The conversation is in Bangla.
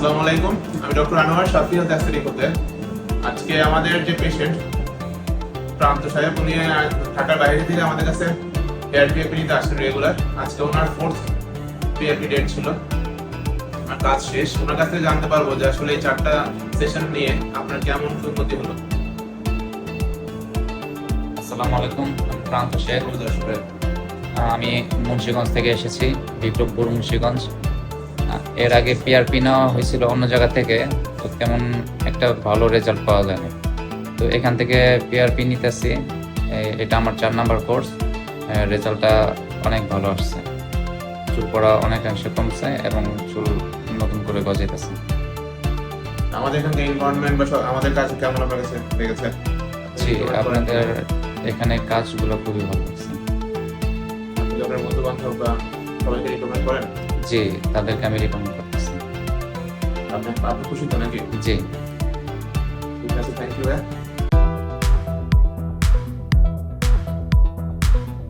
আসসালামু আলাইকুম। আমি ডক্টর আনোয়ার হেলথ হতে আজকে আমাদের যে পেশেন্ট প্রান্ত সাহেব উনি ঢাকার বাইরে থেকে আমাদের কাছে নিতে রেগুলার আজকে ওনার ফোর্থ ডেট ছিল। আর কাজ শেষ। ওনার কাছ জানতে পারব যে আসলে এই চারটা সেশন নিয়ে আপনার কেমন ক্ষতি হলো। আসসালামু আলাইকুম আমি প্রান্ত শেখ। আমি মুন্সিগঞ্জ থেকে এসেছি বিক্রমপুর মুন্সিগঞ্জ। আহ, এর আগে পিআরপি নেওয়া হয়েছিল অন্য জায়গা থেকে তো তেমন একটা ভালো রেজাল্ট পাওয়া যায় না তো এখান থেকে পিআরপি নিতেছি। এটা আমার চার নাম্বার কোর্স রেজাল্টটা অনেক ভালো আসছে। চুল পড়া অনেকাংশে কমছে এবং চুল নতুন করে গজাইতেছে। আমাদের এনভায়রনমেন্ট বা আমাদের কাজ কেমন আপনার কাছে লেগেছে? জি আপনাদের এখানে কাজগুলো খুবই ভালো লাগছে আপনি আপনার বন্ধু বান্ধব বা সবাইকে রিকমেন্ড করেন? জি তাদেরকে আমি রেকমেন্ড করতেছি। আপনার আপনি খুশি তো নাকি? জি। ঠিক আছে থ্যাংক ইউ